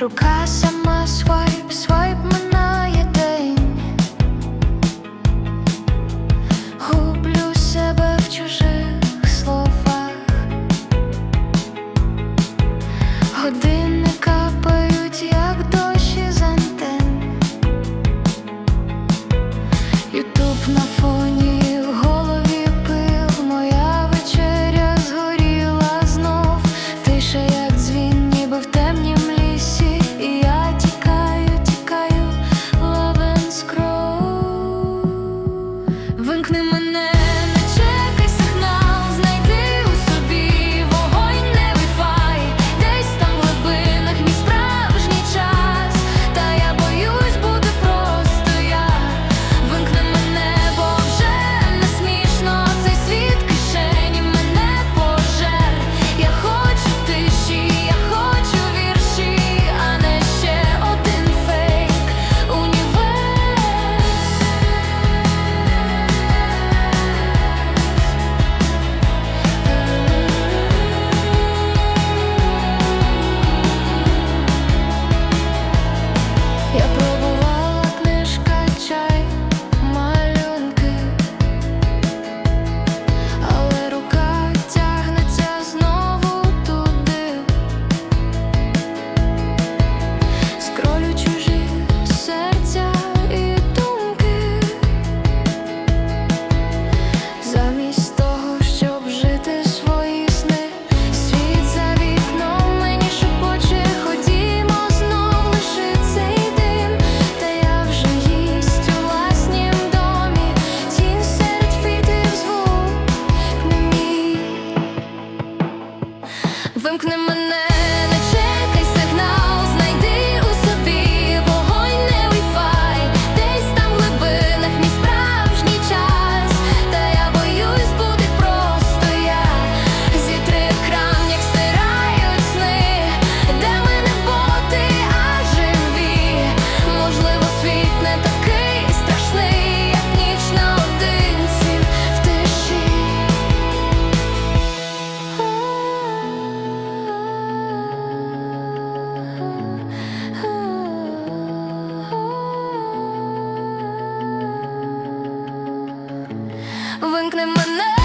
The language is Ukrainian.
Рука сама свайп, свайп минає день гублю себе в чужих словах, години капають, як дощі з на фоні. Вимкни мене.